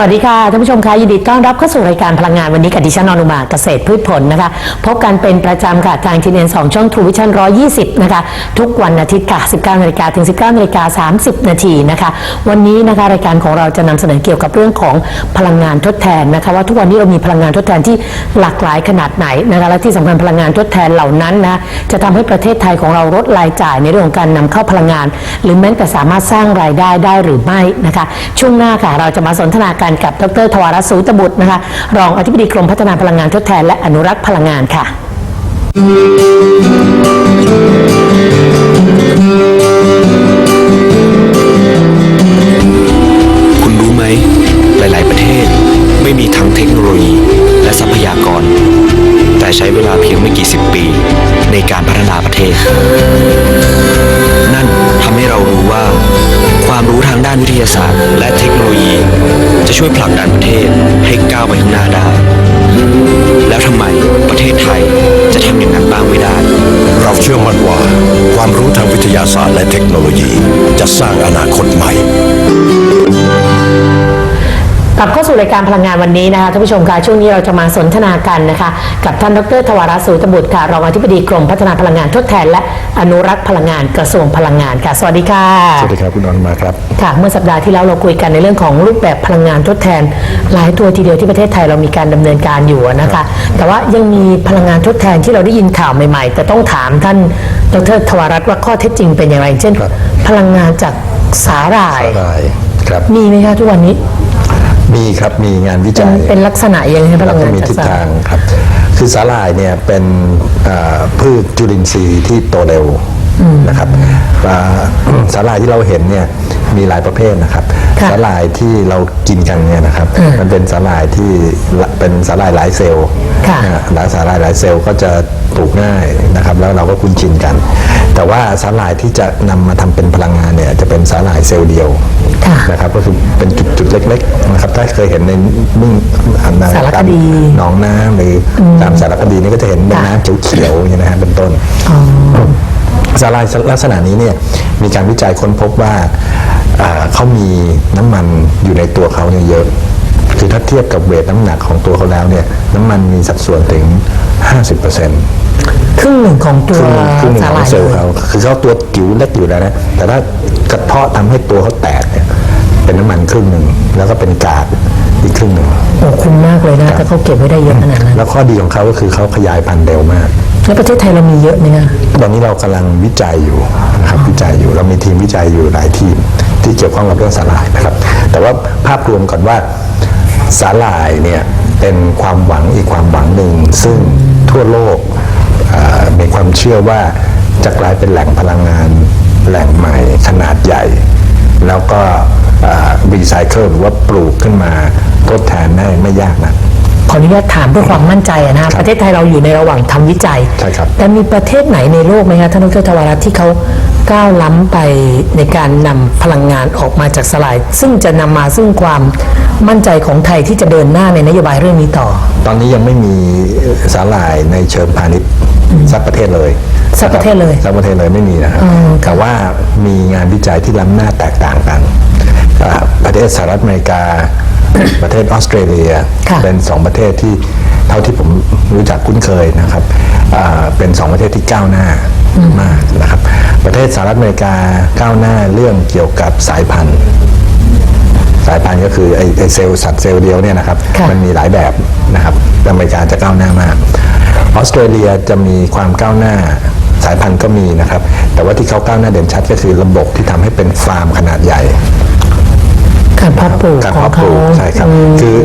สวัสดีค่ะท่านผู้ชมคะยินดีต้อนรับเข้าสู่รายการพลังงานวันนี้กับดิฉันนอนุมาเกษตรพืชผลนะคะพบกันเป็นประจำค่ะทางทีเอ็นสองช่องทูวิชั่น120นะคะทุกวันอาทิตย์ค่ะ19นาฬิกาถึง19นาฬิกา30นาทีนะคะวันนี้นะคะรายการของเราจะนำเสนอเกี่ยวกับเรื่องของพลังงานทดแทนนะคะว่าทุกวันนี้เรามีพลังงานทดแทนที่หลากหลายขนาดไหนนะคะและที่สำคัญพลังงานทดแทนเหล่านั้นนะจะทำให้ประเทศไทยของเราลดรายจ่ายในเรื่องของการนำเข้าพลังงาน หรือแม้แต่สามารถสร้างรายได้ได้หรือไม่นะคะช่วงหน้าค่ะเราจะมาสนทนากันกับดรทวารสูตบุตรนะคะรองอธิบดีกรมพัฒนาพลังงานทดแทนและอนุรักษ์พลังงานค่ะ คุณรู้ไหม หลาย ๆ ประเทศไม่มีทั้งเทคโนโลยีและทรัพยากร แต่ใช้เวลาเพียงไม่กี่สิบปี ในการพัฒนาประเทศ นั่นทำให้เรารู้ว่า ความรู้ทางด้านวิทยาศาสตร์ และเทคโนโลยี จะช่วยผลักดันประเทศให้ก้าวไปข้างหน้าได้ แล้วทำไมประเทศไทยจะทำอย่างนั้นบ้างไม่ได้ เราเชื่อมั่นว่า ความรู้ทางวิทยาศาสตร์และเทคโนโลยี จะสร้างอนาคตใหม่ กลับเข้าสู่รายการพลังงานวันนี้นะคะท่านผู้ชมคะช่วงนี้เราจะมาสนทนากันนะคะกับท่านดรทวารสูตบุตรค่ะรองอธิบดีกรมพัฒนาพลังงานทดแทน และอนุรักษ์พลังงานกระทรวงพลังงานค่ะ สวัสดีค่ะสวัสดีครับคุณนนท์มาครับค่ะเมื่อสัปดาห์ที่แล้วเราคุยกันในเรื่องของรูปแบบพลังงานทดแทน หลายตัวทีเดียวที่ประเทศไทยเรามีการดำเนินการอยู่นะคะ แต่ว่ายังมีพลังงานทดแทนที่เราได้ยินข่าวใหม่ ๆ แต่ต้องถามท่านดรทวารัตน์ว่าข้อเท็จจริงเป็นอย่างไรเช่นครับพลังงานจากสาหร่ายได้ครับมีไหมคะทุกวันนี้ มีครับมีงานวิเป็จันยเป็นลักษณะยังไงคะพแล้ลัวงก็งานมีจากทิศสาหทาร่ายงครับ คือสาหร่ายเนี่ยเป็นอ่าพืชจุลินทรีย์ที่โตเร็ว นะครับอ่าสาหร่ายที่เราเห็นเนี่ยมีหลายประเภทนะครับค่ะสาหร่ายที่เรากินกันเนี่ยนะครับ มันเป็นสาหร่ายที่ละเป็นสาหร่ายหลายเซลล์ค่ะนะฮะหลายสาหร่ายหลายเซลล์ก็จะปลูกง่ายนะครับ แล้วเราก็คุ้นชินกัน แต่ว่าสาหร่ายที่จะนำมาทำเป็นพลังงานเนี่ยจะเป็นสาหร่ายเซลล์เดียวค่ะนะครับก็คือเป็นจุดๆเล็กๆนะครับถ้าเคยเห็นในมุ่งอันนั้นสารคดีหนองน้ำหรืออตามสารคดีนี่ก็จะเห็นเป็นค่ะน้ำเขียวๆอย่างนี้นะฮะเป็นต้น สาหร่ายลักษณะนี้เนี่ยมีการวิจัยค้นพบว่าอ่าเขามีน้ำมันอยู่ในตัวเขาเนี่ยเยอะ คือถ้าเทียบกับเวทน้ำหนักของตัวเขาแล้วเนี่ยน้ำมันมีสัดส่วนถึง 50%ครึ่งหนึ่งของตัควรึ่งหนึ่งครึ่งหนึ่งสาขหอร่างยเซลล์เลยเขาคือเขาตัวจิ๋วเล็กอยู่แล้วนะแต่ถ้ากระเทาะทำให้ตัวเขาแตกเนี่ยเป็นน้ำมันครึ่งหนึ่งแล้วก็เป็นกาก อีกครึ่งหนึ่งโอ้คุ้มมากเลยนะถ้าเขาเก็บไว้ได้เยอะขนาดนั้นแล้วข้อดีของเขาก็คือเขาขยายพันธุ์เร็วมากแล้วประเทศไทยเรามีเยอะไหมคะตอนนี้เรากำลังวิจัยอยู่นะครับวิจัยอยู่เรามีทีมวิจัยอยู่หลายทีมที่เกี่ยวข้องกับเรื่องสาหร่ายนะครับ แต่ว่าภาพรวมก่อนว่าสาหร่ายเนี่ยเป็นความหวังอีกความหวังหนึ่ง ซึ่งทั่วโลกอ่ามีความเชื่อว่าจะกลายเป็นแหล่งพลังงานแหล่งใหม่ขนาดใหญ่ แล้วก็รีไซเคิลหรือว่าปลูกขึ้นมาทดแทนได้ไม่ยากนะ ขออนุญาตถามเพื่อความมั่นใจอะนะประเทศไทยเราอยู่ในระหว่างทำวิจัย ใช่ครับ แต่มีประเทศไหนในโลกไหมคะท่านดรทวารัตน์ที่เขาก้าวล้ำไปในการนำพลังงานออกมาจากสลาย ซึ่งจะนำมาซึ่งความมั่นใจของไทยที่จะเดินหน้าในนโยบายเรื่องนี้ต่อ ตอนนี้ยังไม่มีสาหร่ายในเชิงพาณิชย์สักประเทศเลยสักประเทศเลยสักประเทศเลยไม่มีนะครับแต่ว่ามีงานวิจัยที่ล้ำหน้าแตกต่างกันอ่าประเทศสหรัฐอเมริกา ประเทศออสเตรเลียค่ะเป็นสองประเทศที่เท่าที่ผมรู้จักคุ้นเคยนะครับอ่าเป็นสองประเทศที่ก้าวหน้ามากนะครับ ประเทศสหรัฐอเมริกาก้าวหน้าเรื่องเกี่ยวกับสายพันธุ์ สายพันธุ์ก็คือไอ้ไอ้เซลล์สัตว์เซลล์เดียวเนี่ยนะครับค่ะมันมีหลายแบบนะครับอเมริกาจะก้าวหน้ามากออสเตรเลียจะมีความก้าวหน้าสายพันธุ์ก็มีนะครับ แต่ว่าที่เขาก้าวหน้าเด่นชัดก็คือระบบที่ทำให้เป็นฟาร์มขนาดใหญ่ การเพาะปลูกการของเพาะปเขาลูกใช่ครับมคือ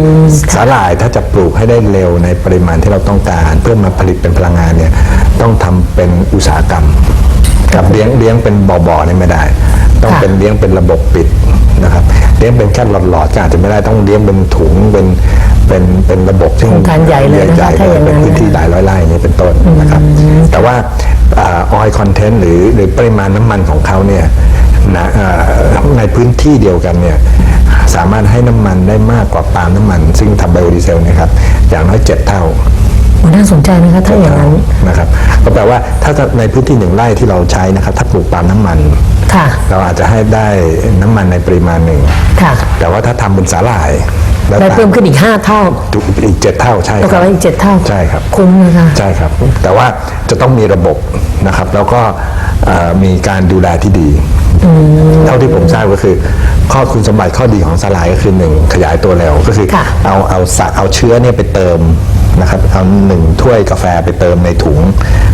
สาหร่ายถ้าจะปลูกให้ได้เร็วในปริมาณที่เราต้องการ เพื่อมาผลิตเป็นพลังงานเนี่ยต้องทำเป็นอุตสาหกรรมกับเลี้ยงเลี้ยงเป็นบ่อๆนี่ไม่ได้ ต้องค่ะเป็นเลี้ยงเป็นระบบปิดนะครับเลี้ยงเป็นแค่หลอดๆก็อาจจะไม่ได้ต้องเลี้ยงเป็นถุงเป็นเป็นเป็นระบบซึ่งโครงการใหญ่เลยนะคะใหญ่ถ้าอย่างนั้นเป็นพื้นที่หลายร้อยไร่นี่เป็นต้นนะครับ แต่ว่าออยคอนเทนต์หรือหรือปริมาณน้ำมันของเขาเนี่ยนะอ่าในพื้นที่เดียวกันเนี่ย สามารถให้น้ำมันได้มากกว่าปาล์มน้ำมัน ซึ่งทำไบโอดีเซลเนะครับอย่างน้อยเจ็ดเท่าโอ้น่าสนใจนะคะถ้าอย่างนั้นนะครับก็แปลว่าถ้าในพื้นที่หนึ่งไร่ที่เราใช้นะครับ ถ้าปลูกปาล์มน้ำมันค่ะเราอาจจะให้ได้น้ำมันในปริมาณหนึ่งค่ะแต่ว่าถ้าทำเป็นสาหร่ายแล้ว ได้แต่เพิ่มขึ้นอีก 5 เท่าอีกเจ็ดเท่าใช่ปรากฏว่าอีกเจ็ดเท่าใช่ครับคุ้มนะคะใช่ครับ แต่ว่าจะต้องมีระบบนะครับ แล้วก็เอ่อมีการดูแลที่ดีเท่าที่ผมทราบก็คือ ข้อคุณสมบัติข้อดีของสลายก็คือหนึ่งขยายตัวเร็วก็คือค่ะเอาเอาสะเอาเชื้อเนี่ยไปเติมนะครับเอาหนึ่งถ้วยกาแฟไปเติมในถุง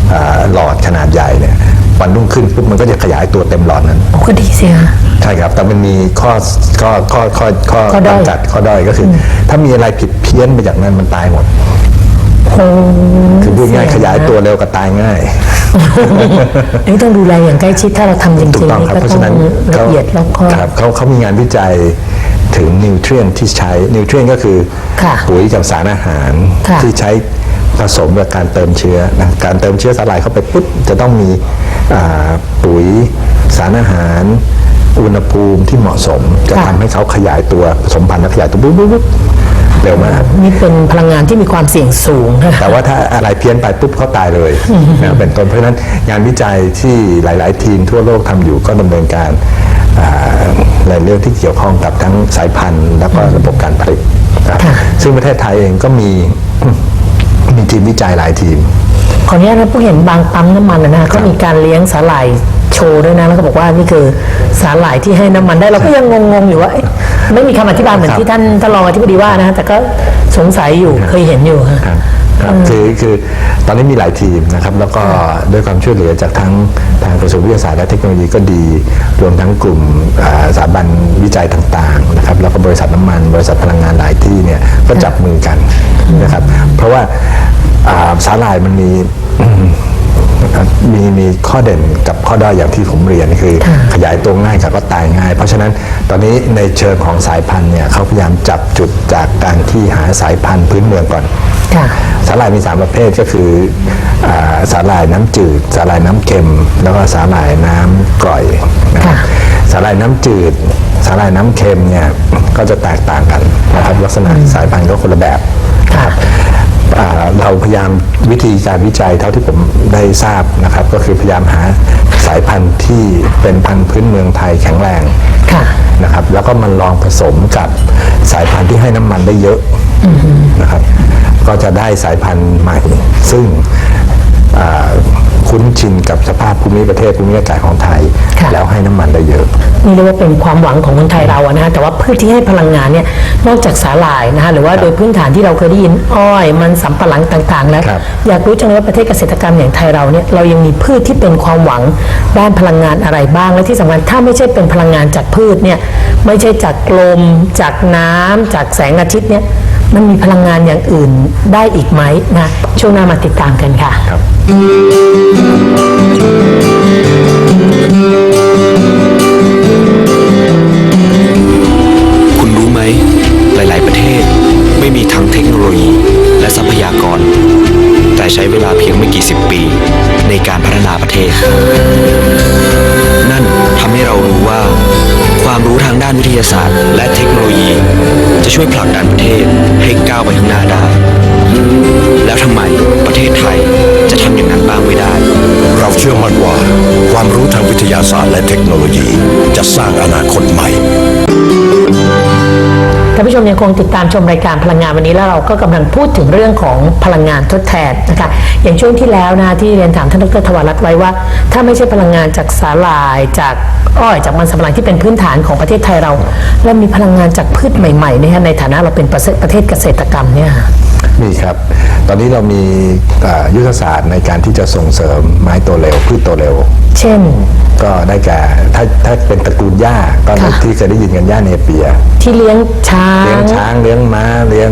เอ่อหลอดขนาดใหญ่เนี่ย วันรุ่งขึ้นปุ๊บมันก็จะขยายตัวเต็มหลอดนั้นโอ้ก็ดีสิคะใช่ครับแต่มันมีข้อข้อข้อข้อข้อข้อด้อยจำกัดข้อด้อยก็คืออถ้ามีอะไรผิดเพี้ยนไปจากนั้นมันตายหมดโอ้คือพูดง่ายๆขยายตัวเร็วก็ตายง่ายอันนี้ต้องดูแลอย่างใกล้ชิดถ้าเราทำจริงถูกๆต้องนี่ครับก็เพราะต้อฉะงนั้นละเอียดรอบคอบครับเขาเขามีงานวิจัยถึงนิวเทรียนที่ใช้นิวเทรียนก็คือค่ะปุ๋ยกับสารอาหารค่ะที่ใช้ ผสมกับการเติมเชื้อนะการเติมเชื้อสาหร่ายเข้าไปปุ๊บจะต้องมีอ่าปุ๋ยสารอาหาร อุณหภูมิที่เหมาะสม จะค่ะทำให้เขาขยายตัวผสมพันธุ์และขยายตัวปุ๊บปุ๊บปุ๊บเร็วมากนี่เป็นพลังงานที่มีความเสี่ยงสูงนะคะแต่ว่าถ้าอะไรเพี้ยนไปปุ๊บเขาตายเลยนะเป็นต้นเพราะฉะนั้นงานวิจัยที่หลาย ๆ ทีมทั่วโลกทำอยู่ก็ดำเนินการอ่าในเรื่องที่เกี่ยวข้องกับทั้งสายพันธุ์ แล้วก็ระบบการผลิตนะครับซึ่งประเทศไทยเองก็มี มีทีมวิจัยหลายทีม ขออนุญาตนะผู้เห็นบางปั๊มน้ำมันนะนะก็มีการเลี้ยงสาหร่ายโชว์ด้วยนะแล้วก็บอกว่านี่คือสาหร่ายที่ให้น้ำมันได้เราก็ยังงงๆอยู่ว่าเอ๊ะไม่มีคำอธิบายเหมือนครับที่ท่านท่านรองอธิบดีว่านะแต่ก็สงสัยอยู่เคยเห็นอยู่ค่ะครับ ครับคือคือตอนนี้มีหลายทีมนะครับแล้วก็ด้วยความช่วยเหลือจากทั้งทางกระทรวงวิทยาศาสตร์และเทคโนโลยีก็ดี รวมทั้งกลุ่มอ่าสถาบันวิจัยต่างๆนะครับแล้วก็บริษัทน้ำมัน บริษัทพลังงานหลายที่เนี่ยก็จับมือกันนะครับเพราะว่าอ่าสาหร่ายมันมี มีมีข้อเด่นกับข้อด้อยอย่างที่ผมเรียนคือ ขยายตัวง่ายกับก็ตายง่าย เพราะฉะนั้นตอนนี้ในเชิงของสายพันธุ์เนี่ยเขาพยายามจับจุดจากการที่หาสายพันธุ์พื้นเมืองก่อนค่ะสาหร่ายมีสามประเภทก็คืออาสาหร่ายน้ำจืด สาหร่ายน้ำเค็ม แล้วก็สาหร่ายน้ำกร่อยนะครับค่ะสาหร่ายน้ำจืด สาหร่ายน้ำเค็มเนี่ยก็จะแตกต่างกันนะครับลักษณะสายพันธุ์ก็คนละแบบนะครับอ่า เราพยายามวิธีการวิจัยเท่าที่ผมได้ทราบนะครับ ก็คือพยายามหาสายพันธุ์ที่เป็นพันธุ์พื้นเมืองไทยแข็งแรงค่ะนะครับ แล้วก็มันลองผสมกับสายพันธุ์ที่ให้น้ำมันได้เยอะนะครับ ก็จะได้สายพันธุ์ใหม่ ซึ่งอ่า คุ้นชินกับสภาพภูมิประเทศภูมิอากาศของไทยค่ะแล้วให้น้ำมันได้เยอะนี่เรียกว่าเป็นความหวังของคนไทยเราอะนะฮะแต่ว่าพืชที่ให้พลังงานเนี่ยนอกจากสาหร่ายนะฮะหรือว่าโดยพื้นฐานที่เราเคยได้ยินอ้อยมันสำปะหลังต่างๆ แล้วครับอยากรู้จังเลยว่าประเทศเกษตรกรรมอย่างไทยเราเนี่ยเรายังมีพืชที่เป็นความหวังด้านพลังงานอะไรบ้าง และที่สำคัญถ้าไม่ใช่เป็นพลังงานจากพืชเนี่ยไม่ใช่จากลมจากน้ำจากแสงอาทิตย์เนี่ย มันมีพลังงานอย่างอื่นได้อีกไหมนะช่วงหน้ามาติดตามกันค่ะ ครับ ช่วยผลักดันประเทศให้ก้าวไปข้างหน้าได้ แล้วทำไมประเทศไทยจะทำอย่างนั้นบ้างไม่ได้ เราเชื่อมั่นว่า ความรู้ทางวิทยาศาสตร์และเทคโนโลยีจะสร้างอนาคตใหม่ ท่านผู้ชมยังคงติดตามชมรายการพลังงานวันนี้แล้วเราก็กำลังพูดถึงเรื่องของพลังงานทดแทนนะคะ อย่างช่วงที่แล้วนะที่เรียนถามท่านดรทวารัตน์ไว้ว่า ถ้าไม่ใช่พลังงานจากสาหร่ายจากอ้อยจากมันสำปะหลังที่เป็นพื้นฐานของประเทศไทยเรา แล้วมีพลังงานจากพืชใหม่ๆเนี่ยฮะในฐานะเราเป็นประเทศประเทศเกษตรกรรมเนี่ยค่ะมีครับ ตอนนี้เรามีอ่ายุทธศาสตร์ในการที่จะส่งเสริมไม้โตเร็วพืชโตเร็ว เช่น ก็ได้แก่ถ้าถ้าเป็นตระกูลหญ้าก็ค่ะที่เคยได้ยินกันหญ้าเนเปีย ที่เลี้ยงช้างเลี้ยงช้างเลี้ยงม้าเลี้ยง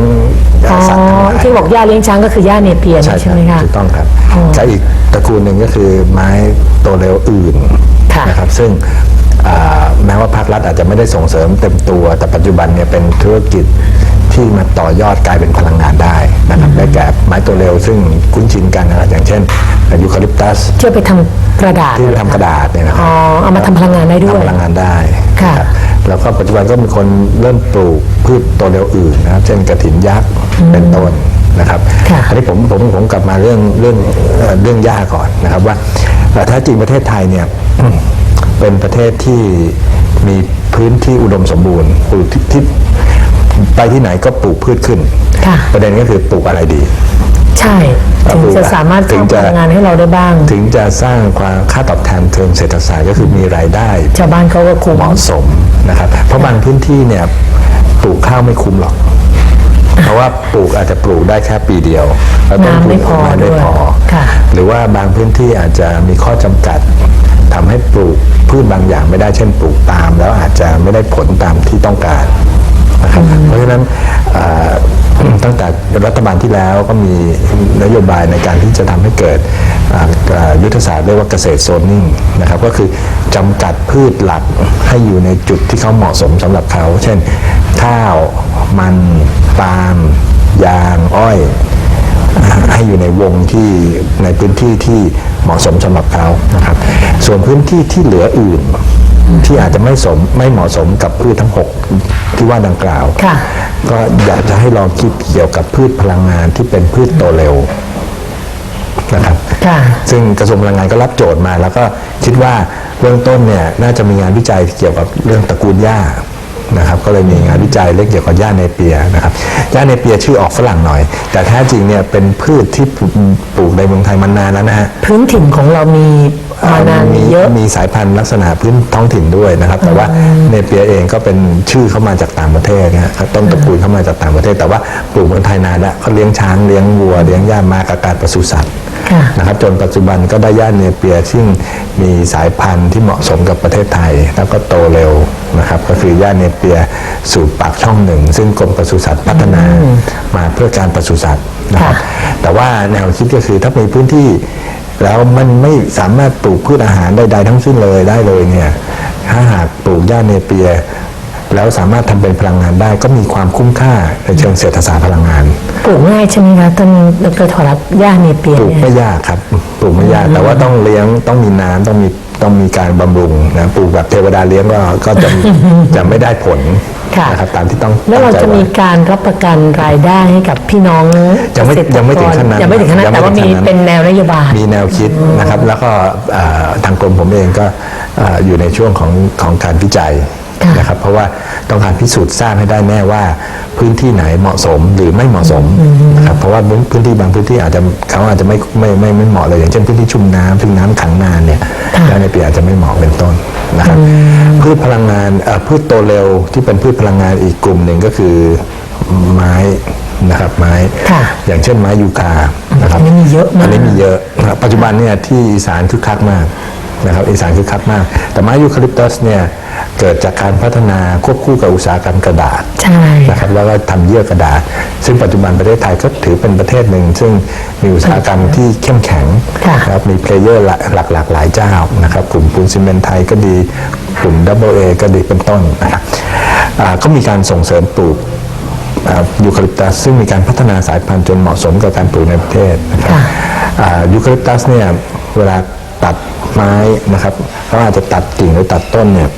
อ๋อสัตว์ทั้งหลายที่บอกย่าเลี้ยงช้างก็คือย่าเนเปียนใช่ใช่ไหมครัคะบถูกต้องครับอ๋อและอีกตระกูลหนึ่งก็คือไม้โตเร็วอื่นค่ะนะครับซึ่งอ่าแม้ว่าภาครัฐอาจจะไม่ได้ส่งเสริมเต็มตัว แต่ปัจจุบันเนี่ยเป็นธุรกิจที่มาต่อยอดกลายเป็นพลังงานได้นะครับได้แก่ไม้โตเร็วซึ่งคุ้นชินกันนะครับอย่างเช่นยูคาลิปตัสเชื่อไปทำกระดาษที่ทำกระดาษเนี่ยนะครัอ๋อเอามาทำพลังงานได้ด้วยทำพลังงานได้ค่ะนะครับ แล้วก็ปัจจุบันก็มีคนเริ่มปลูกพืชโตเร็วอื่นนะครับ เช่นกระถินยักษ์เป็นต้นนะครับค่ะอันนี้ผมผมผมกลับมาเรื่องเรื่องเอ่อเรื่องหญ้าก่อนนะครับว่าเอ่อแท้จริงประเทศไทยเนี่ยเป็นประเทศที่มีพื้นที่อุดมสมบูรณ์ปลูกที่ที่ไปที่ไหนก็ปลูกพืชขึ้นค่ะประเด็นก็คือปลูกอะไรดี ใช่ถึงจะสามารถสร้างพลังงานให้เราได้บ้าง ถึงจะสร้างความค่าตอบแทนเชิงเศรษฐศาสตร์ก็คือมีรายได้ชาวบ้านเขาก็คุ้มเหมาะสมนะครับเพราะบางพื้นที่เนี่ยปลูกข้าวไม่คุ้มหรอก เพราะว่าปลูกอาจจะปลูกได้แค่ปีเดียวแล้วต้นทุนน้ำไม่พอน้ำไม่ด้วยพอค่ะหรือว่าบางพื้นที่อาจจะมีข้อจำกัดทำให้ปลูกพืชบางอย่างไม่ได้เช่นปลูกตาม แล้วอาจจะไม่ได้ผลตามที่ต้องการ นะครับเพราะฉะนั้นอ่าตั้งแต่รัฐบาลที่แล้วก็มีนโยบายในการที่จะทำให้เกิดอ่าอ่ายุทธศาสตร์เรียกว่าเกษตรโซนนิ่งนะครับก็คือจำกัดพืชหลักให้อยู่ในจุดที่เขาเหมาะสมสำหรับเขา เช่น ข้าวมันปาล์มยางอ้อยให้อยู่ในวงที่ในพื้นที่ที่เหมาะสมสำหรับเขานะครับ ส่วนพื้นที่ที่เหลืออื่น ที่อาจจะไม่สมไม่เหมาะสมกับพืชทั้ง 6 ที่ว่าดังกล่าวค่ะก็อยากจะให้ลองคิดเกี่ยวกับพืชพลังงานที่เป็นพืชโตเร็วนะครับค่ะซึ่งกระทรวงพลังงานก็รับโจทย์มา แล้วก็คิดว่าเบื้องต้นเนี่ยน่าจะมีงานวิจัยเกี่ยวกับเรื่องตระกูลหญ้านะครับก็เลยมีงานวิจัยเรื่องเกี่ยวกับหญ้าเนเปียนะครับหญ้าเนเปียชื่อออกฝรั่งหน่อย แต่แท้จริงเนี่ยเป็นพืชที่ปลูกในเมืองไทยมานานแล้วนะฮะพื้นถิ่นของเรามี มานานมีเยอะมีสายพันธุ์ลักษณะพื้นท้องถิ่นด้วยนะครับ แต่ว่าเนเปียเองก็เป็นชื่อเข้ามาจากต่างประเทศนะฮะต้นตระกูลเข้ามาจากต่างประเทศ แต่ว่าปลูกเมืองไทยนานแล้วเขาเลี้ยงช้างเลี้ยงวัวเลี้ยงหญ้ามากับการปศุสัตว์ค่ะนะครับจนปัจจุบันก็ได้หญ้าเนเปียซึ่งมีสายพันธุ์ที่เหมาะสมกับประเทศไทย แล้วก็โตเร็วนะครับก็คือหญ้าเนเปียสู่ปากช่องหนึ่ง ซึ่งกรมปศุสัตว์พัฒนามาเพื่อการปศุสัตว์นะครับค่ะแต่ว่าแนวคิดก็คือถ้ามีพื้นที่ แล้วมันไม่สามารถปลูกพืชอาหารใดๆทั้งสิ้นเลยได้เลยเนี่ยถ้าหากปลูกหญ้าเนเปีย แล้วสามารถทำเป็นพลังงานได้ ก็มีความคุ้มค่าในเชิงเศรษฐศาสตร์พลังงาน ปลูกง่ายใช่ไหมคะท่านดรธรัตน์หญ้าเนเปียปลูกเนี่ยไม่ยากครับ ปลูกไม่ยากแต่ว่าต้องเลี้ยงต้องมีน้ำต้องมี ต้องมีการบำรุงนะปลูกแบบเทวดาเลี้ยงก็ก็จะจะไม่ได้ผลค่ะนะครับตามที่ต้องแล้วเราตั้งใจจะมีไว้การรับประกันรายได้ให้กับพี่น้องยังไม่เกษตรกรยังไม่ถึงขั้นนั้นยังไม่ถึงขั้นนั้นยังไม่แต่ว่าถึมีงขั้นนั้นเป็นแนวนโยบายมีแนวคิดนะครับ แล้วก็เอ่อทางกรมผมเองก็เอ่ออยู่ในช่วงของของการวิจัยค่ะนะครับเพราะว่าต้องการพิสูจน์ทราบให้ได้แน่ว่าพื้นที่ไหนเหมาะสมหรือไม่เหมาะสมนะครับเพราะว่าพื้นที่บางพื้นที่อาจจะเขาอาจจะไม่ไม่ไม่ไม่เหมาะเลยอย่างเช่นพื้นที่ชุ่มน้ำซึ่งน้ำขังนานเนี่ย แล้วในปีอาจจะไม่เหมาะเป็นต้นนะครับพืชพลังงานเอ่อพืชโตเร็วที่เป็นพืชพลังงานอีกกลุ่มหนึ่งก็คือไม้นะครับไม้ค่ะอย่างเช่นไม้ยูคานะครับอันนี้มีเยอะมากอันนี้มีเยอะนะครับปัจจุบันเนี่ยที่อีสานคึกคักมาก นะครับอีสานคึกคักมาก แต่ไม้ยูคาลิปตัสเนี่ยเกิดจากการพัฒนาควบคู่กับอุตสาหกรรมกระดาษใช่นะครับแล้วก็ทำเยื่อกระดาษ ซึ่งปัจจุบันประเทศไทยก็ถือเป็นประเทศหนึ่ง ซึ่งมีอุตสาหกรรมที่เข้มแข็งค่ะนะครับมีเพลเยอร์หลักหลากหลายเจ้านะครับกลุ่มปูนซีเมนต์ไทยก็ดีกลุ่ม AA ก็ดีเป็นต้นนะครับอ่าก็มีการส่งเสริมปลูกอ่ายูคาลิปตัสซึ่งมีการพัฒนาสายพันธุ์จนเหมาะสมกับการปลูกในประเทศนะครับค่ะอ่ายูคาลิปตัสเนี่ยเวลา ตัดไม้นะครับเขาอาจจะตัดกิ่งหรือตัดต้นเนี่ย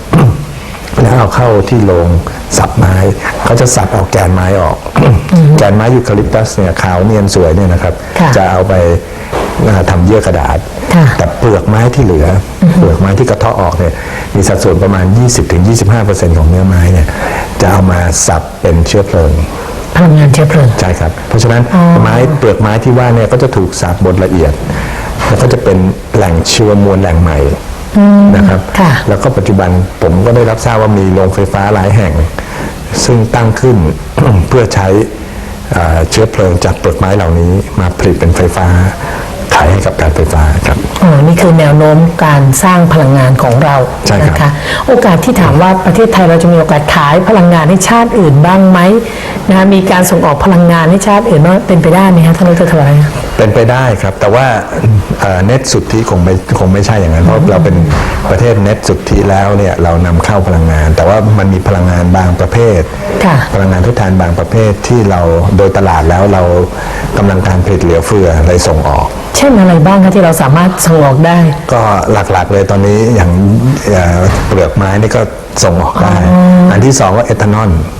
แล้วเอาเข้าที่โรงสับไม้เขาจะสับเอาแกนไม้ออก แกนไม้ยูคาลิปตัสเนี่ยขาวเนียนสวยเนี่ยนะครับค่ะจะเอาไปอ่าทำเยื่อกระดาษค่ะแต่เปลือกไม้ที่เหลืออเปลือกไม้ที่กระเทาะออกเนี่ยมีสัดส่วนประมาณ 20-25%ของเนื้อไม้เนี่ยจะเอามาสับเป็นเชื้อเพลิงพลังงานเชื้อเพลิงใช่ครับ เพราะฉะนั้นไม้เปลือกไม้ที่ว่าเนี่ยก็จะถูกสับบดละเอียด แล้วก็จะเป็นแหล่งชีวมวลแหล่งใหม่นะครับค่ะแล้วก็ปัจจุบันผมก็ได้รับทราบว่ามีโรงไฟฟ้าหลายแห่ง ซึ่งตั้งขึ้นเพื่อใช้เอ่อเชื้อเพลิงจากเปลือกไม้เหล่านี้มาผลิตเป็นไฟฟ้าขายให้กับการไฟฟ้าครับอ๋อนี่คือแนวโน้มการสร้างพลังงานของเราใช่ครับ นะคะโอกาสที่ถามว่าประเทศไทยเราจะมีโอกาสขายพลังงานให้ชาติอื่นบ้างไหมนะคะมีการส่งออกพลังงานให้ชาติอื่นบ้างเป็นไปได้ไหมคะท่านดรธวัฒน์เป็นไปได้ครับ แต่ว่าเอ่อเน็ตสุทธิคงไม่คงไม่ใช่อย่างนั้น เพราะเราเป็นประเทศเน็ตสุทธิแล้วเนี่ยเรานำเข้าพลังงาน แต่ว่ามันมีพลังงานบางประเภทค่ะ พลังงานทดแทนบางประเภทที่เราโดยตลาดแล้วเรากำลังการผลิตเหลือเฟือเลยส่งออก เช่นอะไรบ้างคะที่เราสามารถส่งออกได้ ก็หลักๆเลยตอนนี้อย่างเอ่อเปลือกไม้นี่ก็ส่งออกได้ อันที่สองก็เอทานอลอ่านะ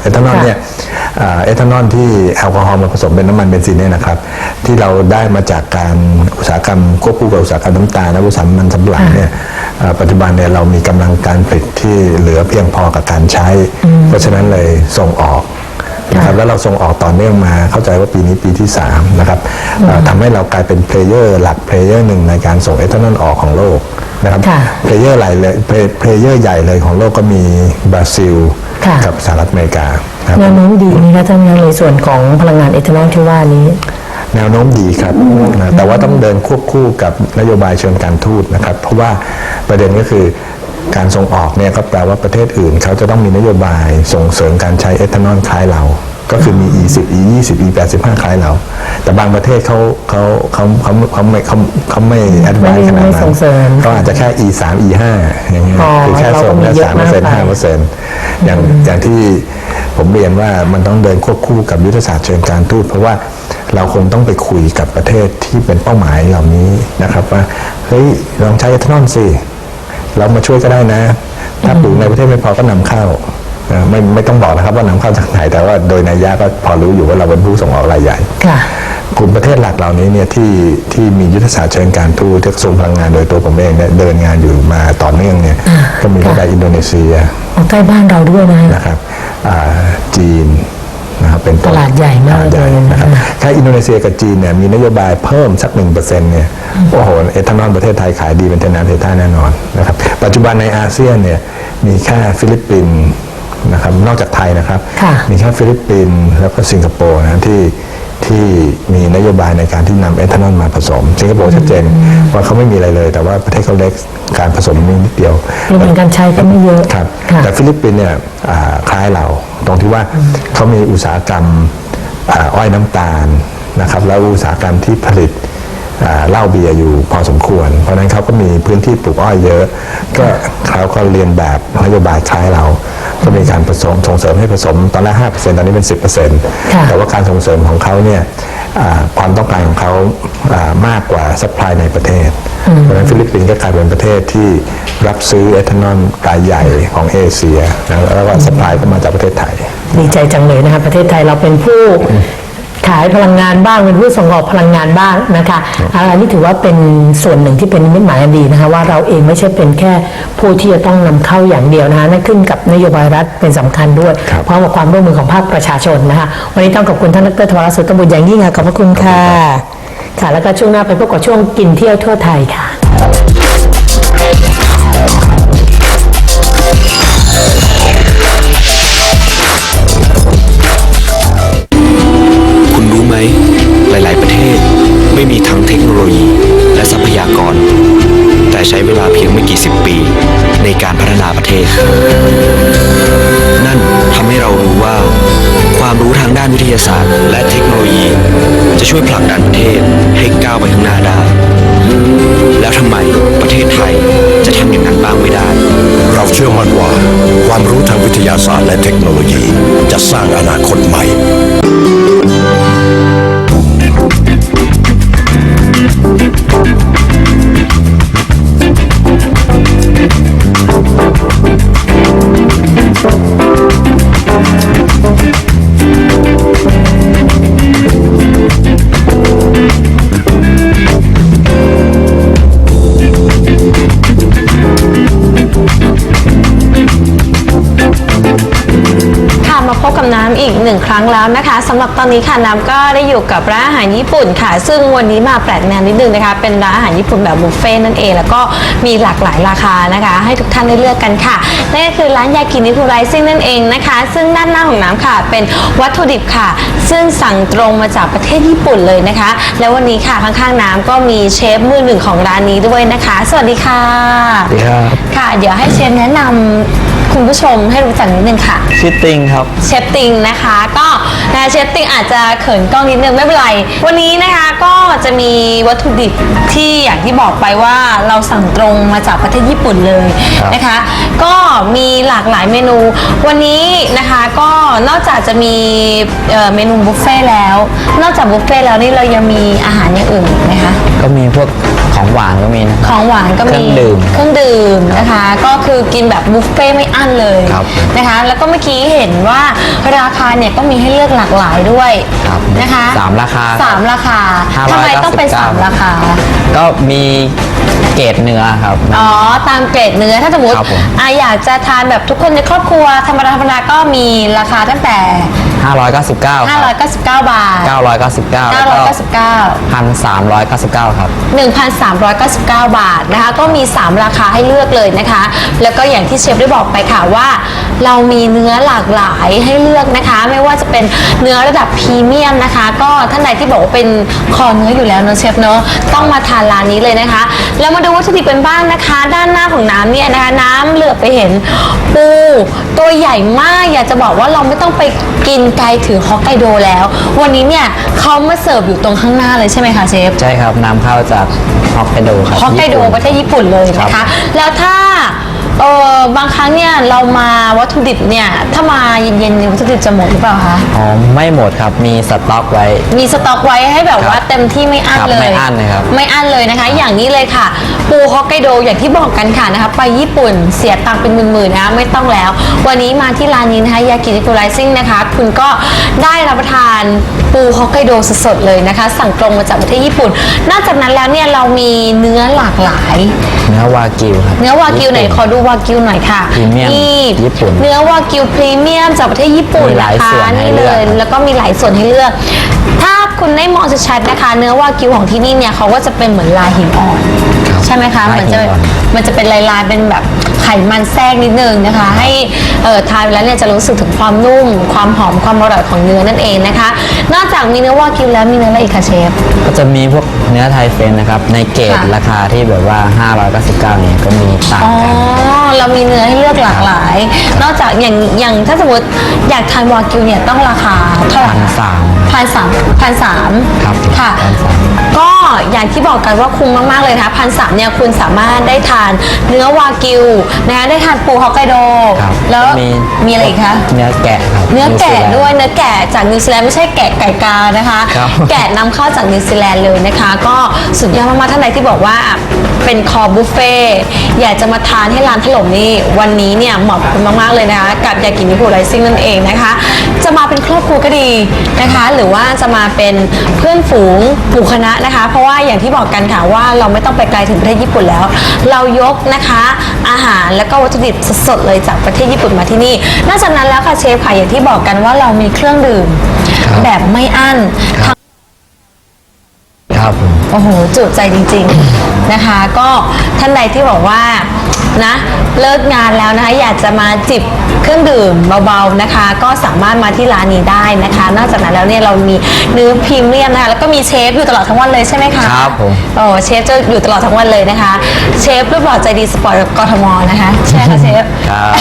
เอทานอลเนี่ยอ่าเอทานอลที่แอลกอฮอล์มาผสมเป็นน้ำมันเบนซินเนี่ยนะครับ ที่เราได้มาจากการอุตสาหกรรมควบคู่กับอุตสาหกรรมน้ำตาลและอุตสาหกรรมมันสำปะหลังเนี่ยอ่าปัจจุบันเนี่ยเรามีกำลังการผลิตที่เหลือเพียงพอกับการใช้ เพราะฉะนั้นเลยส่งออกนะครับแล้วเราส่งออกต่อเนื่องมาเข้าใจว่าปีนี้ปีที่ 3 นะครับเอ่อทำให้เรากลายเป็นเพลเยอร์หลักเพลเยอร์หนึ่งในการส่งเอทานอลออกของโลก นะครับค่ะเพลเยอร์ใหญ่เลยเพลเยอร์ใหญ่เลยของโลกก็มีบราซิลค่ะกับสหรัฐอเมริกานะครับแนวโน้มดีไหมคะท่านคะในส่วนของพลังงานเอทานอลที่ว่านี้ แนวโน้มดีครับนะแต่ว่าต้องเดินควบคู่กับนโยบายเชิงการทูตนะครับ เพราะว่าประเด็นก็คือการส่งออกเนี่ยก็แปลว่าประเทศอื่น เขาจะต้องมีนโยบายส่งเสริมการใช้เอทานอลคล้ายเรา ก็คือมี E10 E20 E85 คล้ายเรา แต่บางประเทศเขาเขาเขาเขาเขาไม่เขาเขาไม่แอดวานซ์ขนาดไม่นั้ส่นงเสริมเขาอาจจะแค่ E3 E5 อย่างเงี้ยอ๋อคือแค่เราก็ส่งมีแค่เยอะสามเปอร์เซ็นต์มากไปห้าเปอร์เซ็นต์อย่างอย่างที่ผมเรียนว่ามันต้องเดินควบคู่กับยุทธศาสตร์เชิงการทูตเพราะว่าเราคงต้องไปคุยกับประเทศที่เป็นเป้าหมายเหล่านี้นะครับว่าเฮ้ยลองใช้เอทานอลสิเรามาช่วยก็ได้นะ ถ้าปลูกในประเทศไม่พอก็นำเข้าเอ่อ ไม่ไม่ต้องบอกนะครับว่านำเข้าจากไหนแต่ว่าโดยนัยยะก็พอรู้อยู่ว่าเราเป็นผู้ส่งออกรายใหญ่ค่ะกลุ่มประเทศหลักเหล่านี้เนี่ยที่ที่มียุทธศาสตร์เชิงการทูตที่กระทรวงพลังงานโดยตัวผมเองเนี่ยเดินงานอยู่มาต่อเนื่องเนี่ยก็มีตั้งแต่อินโดนีเซียเอาใกล้บ้านเราด้วยนะนะครับอ่าจีนนะครับเป็นต้นตลาดใหญ่มากตลดใหญ่เลยนะนะครับถ้าอินโดนีเซียกับจีนเนี่ยมีนโยบายเพิ่มสักหนึ่งเปอร์เซ็นต์เนี่ยโอ้โหเอทานอลประเทศไทยขายดีเป็นเทน้ำเทท่าแน่นอนนะครับปัจจุบันในอาเซียนเนี่ยมีแค่ฟิลิปปินส์ นะครับนอกจากไทยนะครับค่ะมีแค่ฟิลิปปินส์แล้วก็สิงคโปร์นะที่ที่มีนโยบายในการที่นำเอทานอลมาผสม สิงคโปร์ชัดเจนว่าเขาไม่มีอะไรเลย แต่ว่าประเทศเขาเล็กการผสมมีนิดเดียวปริมาณการใช้ก็ไม่เยอะครับค่ะแต่ฟิลิปปินส์เนี่ยอ่าคล้ายเรา ตรงที่ว่าเขามีอุตสาหกรรมอ่าอ้อยน้ำตาลนะครับแล้วอุตสาหกรรมที่ผลิตอ่าเหล้าเบียร์อยู่พอสมควร เพราะฉะนั้นเขาก็มีพื้นที่ปลูกอ้อยเยอะ ก็เขาก็เรียนแบบนโยบายคล้ายเรา ก็มีการผสมส่งเสริมให้ผสมตอนแรก5%ตอนนี้เป็น10%ค่ะแต่ว่าการส่งเสริมของเขาเนี่ยอ่าความต้องการของเขาอ่ามากกว่าซัพพลายในประเทศ เพราะฉะนั้นฟิลิปปินส์ก็กลายเป็นประเทศที่รับซื้อเอทานอลรายใหญ่ของเอเชียนะแล้วก็ซัพพลายก็มาจากประเทศไทย ดีใจจังเลยนะคะประเทศไทยเราเป็นผู้ ขายพลังงานบ้างเป็นผู้ส่งออกพลังงานบ้างนะคะอันนี้ถือว่าเป็นส่วนหนึ่งที่เป็นนิมิตหมายอันดีนะคะว่าเราเองไม่ใช่เป็นแค่ผู้ที่จะต้องนำเข้าอย่างเดียวนะคะนั่นขึ้นกับนโยบายรัฐเป็นสำคัญด้วยครับพร้อมกับความร่วมมือของภาคประชาชนนะคะวันนี้ต้องขอบคุณท่านดรธวรสุตบุญอย่างยิ่งค่ะขอบพระคุณค่ะค่ะแล้วก็ช่วงหน้าไปพบกับช่วงกินเที่ยวทั่วไทยค่ะ และทรัพยากรแต่ใช้เวลาเพียงไม่กี่สิบปี ในการพัฒนาประเทศ นั่นทำให้เรารู้ว่า ความรู้ทางด้านวิทยาศาสตร์ และเทคโนโลยี จะช่วยผลักดันประเทศให้ก้าวไปข้างหน้าได้ แล้วทำไมประเทศไทยจะทำอย่างนั้นบ้างไม่ได้ เราเชื่อมั่นว่า ความรู้ทางวิทยาศาสตร์และเทคโนโลยี จะสร้างอนาคตใหม่ รั้งแล้วนะคะสำหรับตอนนี้ค่ะน้ำก็ได้อยู่กับร้านอาหารญี่ปุ่นค่ะ ซึ่งวันนี้มาแปลกแนวนิดนึงนะคะ เป็นร้านอาหารญี่ปุ่นแบบบุฟเฟ่ต์นั่นเองแล้วก็มีหลากหลายราคานะคะ ให้ทุกท่านได้เลือกกันค่ะนั่นก็คือร้านยากินิคุไรซิ่งนั่นเองนะคะ ซึ่งด้านหน้าของน้ำค่ะ เป็นวัตถุดิบค่ะ ซึ่งสั่งตรงมาจากประเทศญี่ปุ่นเลยนะคะ แล้ววันนี้ค่ะข้างๆน้ำก็มีเชฟมือหนึ่งของร้านนี้ด้วยนะคะ สวัสดีค่ะสวัสดีครับ ค่ะ เดี๋ยวให้เชฟแนะนำ คุณผู้ชมให้รู้จักนิดนึงค่ะชื่อติงครับ เชฟติงนะคะ ก็นะเชฟติงอาจจะเขินกล้องนิดนึงไม่เป็นไร วันนี้นะคะก็จะมีวัตถุดิบที่อย่างที่บอกไปว่าเราสั่งตรงมาจากประเทศญี่ปุ่นเลยนะคะ ก็มีหลากหลายเมนู วันนี้นะคะก็นอกจากจะมีเอ่อเมนูบุฟเฟ่ต์แล้ว นอกจากบุฟเฟ่ต์แล้วนี่เรายังมีอาหารอย่างอื่นอีกไหมคะ ก็มีพวก ของหวานก็มีนะครับของหวานก็เครื่มีองดื่มเครื่องดื่มนะคะ ก็คือกินแบบบุฟเฟ่ต์ไม่อั้นอั้นเลยครับนะคะ แล้วก็เมื่อกี้เห็นว่าราคาเนี่ยก็มีให้เลือกหลากหลายด้วยครับนะคะสามราคาสามราคาทำไมต้องเป็นสามราคา ก็มีเกรดเนื้อครับ อ๋อ ตามเกรดเนื้อ ถ้าสมมติครับผมอะอยากจะทานแบบทุกคนในครอบครัวธรรมดาธรรมดาก็มีราคาตั้งแต่ 599ครับ599 บาท 999แล้วก็999 1,399 ครับ 1,399 บาทนะคะ ก็มี 3 ราคาให้เลือกเลยนะคะ แล้วก็อย่างที่เชฟได้บอกไปค่ะว่า เรามีเนื้อหลากหลายให้เลือกนะคะ ไม่ว่าจะเป็นเนื้อระดับพรีเมียมนะคะ ก็ท่านใดที่บอกว่าเป็นคอเนื้ออยู่แล้วเนอะเชฟเนอะต้องมาทานร้านนี้เลยนะคะ แล้วมาดูวัตถุดิบกันบ้างนะคะ ด้านหน้าของน้ำเนี่ยนะคะ น้ำเหลือบไปเห็นปูตัวใหญ่มากอยากจะบอกว่าเราไม่ต้องไปกินไกลถึงฮอกไกโดแล้ว วันนี้เนี่ยเขามาเสิร์ฟอยู่ตรงข้างหน้าเลยใช่ไหมคะเชฟใช่ครับนำเข้าจากฮอกไกโดครับฮอกไกโดญี่ปุ่น ประเทศญี่ปุ่นเลยนะครัคะ บ แล้วถ้า เออบางครั้งเนี่ยเรามาวัตถุดิบเนี่ยถ้ามาเย็นๆเนี่ยวัตถุดิบจะหมดหรือเปล่าคะอ๋อไม่หมดครับมีสต็อกไว้ มีสต็อกไว้ให้แบบว่าครับเต็มที่ไม่อั้นครับเลย ไม่อั้นเลยครับ ไม่อั้นเลยนะคะ อย่างนี้เลยค่ะ ปูฮอกไกโดอย่างที่บอกกันค่ะนะคะไปญี่ปุ่นเสียตังค์เป็นหมื่นๆนะคะไม่ต้องแล้ว วันนี้มาที่ร้านนี้นะคะยากินิคุไรซิ่งนะคะ คุณก็ได้รับประทาน ปูฮอกไกโดสดๆเลยนะคะ สั่งตรงมาจากประเทศญี่ปุ่น นอกจากนั้นแล้วเนี่ยเรามีเนื้อหลากหลาย เนื้อวากิวครับ เนื้อวากิวไหนญี่ขปุ่อดูวากิวหน่อยค่ะพรีเมียมนี่ญี่ปุ่นเนื้อวากิวพรีเมียมจากประเทศญี่ปุ่นมีหลายนะคะส่วนให้นี่เลืเลอกยครับแล้วก็มีหลายส่วนให้เลือก ถ้าคุณได้มองชัดๆนะคะ เนื้อวากิวของที่นี่เนี่ยเขาก็จะเป็นเหมือนลายหินอ่อนครับใช่ไหมคะลายมันจะหินอ่อนมันจะเป็นลายๆเป็นแบบไข มันแทรกนิดนึงนะคะ ให้เอ่อทานไปแล้วเนี่ยจะรู้สึกถึงความนุ่ม ความหอมความอร่อยของเนื้อนั่นเองนะคะ นอกจากมีเนื้อวากิวแล้วมีเนื้ออะไรอีกคะเชฟก็จะมีพวกเนื้อไทยเฟรนนะครับในเกรดค่ะราคาที่แบบว่า 599เนี่ยก็มีต่างอ๋อกันเรามีเนื้อให้เลือกหลากหลาย นอกจากอย่างอย่างถ้าสมมติอยากทานวากิวเนี่ยต้องราคาเท่าไหร่พันสามพันสามพันสามครับค่ะ1,300ก็อย่างที่บอกกันว่าคุ้มมากๆเลยนะคะพันสามเนี่ยคุณสามารถได้ทานเนื้อวากิวนะคะได้ทานปูฮอกไกโด ครับแล้วมี มีอะไรอีกคะ เนื้อแกะครับเนื้อแกะนิซีแลนด้วย เนื้อแกะจากนิวซีแลนด์ไม่ใช่แกะไก่กานะคะ ครับแกะนำเข้าจากนิวซีแลนด์เลยนะคะ ก็สุดยอดมากๆท่านใดที่บอกว่าเป็นคอบุฟเฟ่ต์อยากจะมาทานให้ร้านถล่มนี่วันนี้เนี่ยเหมาะกับคุณมากๆเลยนะคะ กับยากินิคุไรซิ่งนั่นเองนะคะ จะมาเป็นครอบครัวก็ดีนะคะ หรือว่าจะมาเป็นเพื่อนฝูงหมู่คณะนะคะ เพราะว่าอย่างที่บอกกันค่ะว่าเราไม่ต้องไปไกลถึงประเทศญี่ปุ่นแล้ว เรายกนะคะอาหารแล้วก็วัตถุดิบสดๆเลยจากประเทศญี่ปุ่นมาที่นี่ นอกจากนั้นแล้วค่ะเชฟค่ะอย่างที่บอกกันว่าเรามีเครื่องดื่มครับแบบไม่อั้นครับครับผม โอ้โหจุใจจริงๆนะคะ ก็ท่านใดที่บอกว่านะเลิกงานแล้วนะคะอยากจะมาจิบเครื่องดื่มเบาๆนะคะ ก็สามารถมาที่ร้านนี้ได้นะคะ นอกจากนั้นแล้วเนี่ยเรามีเนื้อพรีเมียมนะคะแล้วก็มีเชฟอยู่ตลอดทั้งวันเลยใช่ไหมคะครับผมโอ้เชฟจะอยู่ตลอดทั้งวันเลยนะคะเชฟรูปหล่อใจดีสปอร์ตกทมนะคะใช่ไหมคะเชฟครับ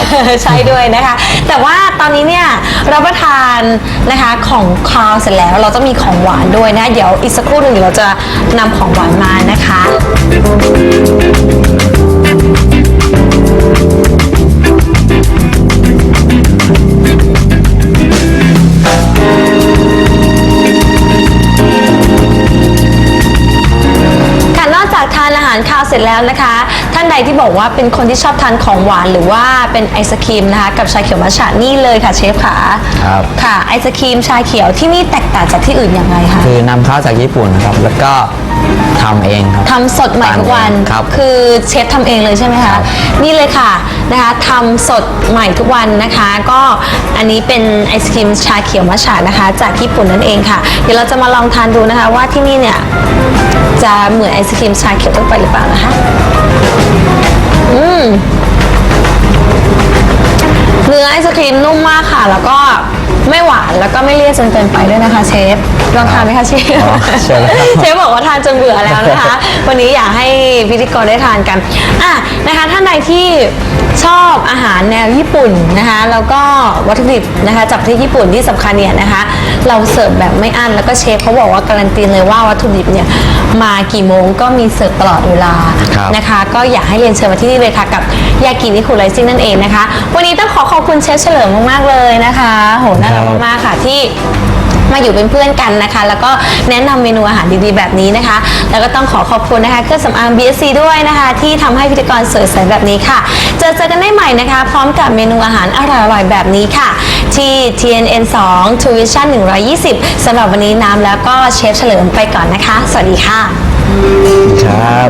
ใช่ด้วยนะคะ แต่ว่าตอนนี้เนี่ยรับประทานนะคะของคาวเสร็จแล้วเราต้องมีของหวานด้วยนะเดี๋ยวอีกสักครู่หนึ่งเดี๋ยวเราจะนำของหวานมานะคะค่ะนอกจากทานอาหารคาวเสร็จแล้วนะคะ ท่านใดที่บอกว่าเป็นคนที่ชอบทานของหวานหรือว่าเป็นไอศครีมนะคะกับชาเขียวมัทฉะนี่เลยค่ะเชฟค่ะครับค่ะไอศครีมชาเขียวที่นี่แตกต่างจากที่อื่นยังไงคะคือนำเข้าจากญี่ปุ่นนะครับแล้วก็ ทำเองครับ ทำสดใหม่ทุกวันครับคือเชฟทำเองเลยใช่ไหมครัคะบนี่เลยค่ะนะคะทำสดใหม่ทุกวันนะคะ ก็อันนี้เป็นไอศครีมชาเขียวมัทฉะนะคะ จากญี่ปุ่นนั่นเองค่ะ เดี๋ยวเราจะมาลองทานดูนะคะ ว่าที่นี่เนี่ยจะเหมือนไอศครีมชาเขียวทั่วไปหรือเปล่านะคะ อืมเนื้อไอศครีมนุ่มมากค่ะ แล้วก็ ไม่หวานแล้วก็ไม่เลี่ยนจนเกินไปด้วยนะคะเชฟลองทานไหมคะเชฟอ๋อเชิญเลยครับ เชฟบอกว่าทานจนเบื่อแล้วนะคะ วันนี้อยากให้พิธีกรได้ทานกันอะนะคะท่านใดที่ ชอบอาหารแนวญี่ปุ่นนะคะแล้วก็วัตถุดิบนะคะจากประเทศญี่ปุ่นที่สำคัญเนี่ยนะคะ เราเสิร์ฟแบบไม่อั้นแล้วก็เชฟเขาบอกว่าการันตีเลยว่าวัตถุดิบเนี่ยมากี่โมงก็มีเสิร์ฟตลอดเวลาครับนะคะ ก็อยากให้เรียนเชิญมาที่นี่เลยค่ะกับยากินิคุไรซิ่งนั่นเองนะคะ วันนี้ต้องขอขอบคุณเชฟเฉลิมมากๆเลยนะคะโหน่ารักมากๆค่ะที่ มาอยู่เป็นเพื่อนกันนะคะ แล้วก็แนะนำเมนูอาหารดีๆแบบนี้นะคะ แล้วก็ต้องขอขอบคุณนะคะเครื่องสำอาง BSC ด้วยนะคะ ที่ทำให้พิธีกรสวยใสแบบนี้ค่ะ เจอเจอกันได้ใหม่นะคะ พร้อมกับเมนูอาหารอร่อยๆแบบนี้ค่ะ ที่ TNN 2 Tuition 120สำหรับวันนี้น้ำแล้วก็เชฟเฉลิมไปก่อนนะคะ สวัสดีค่ะ ครับ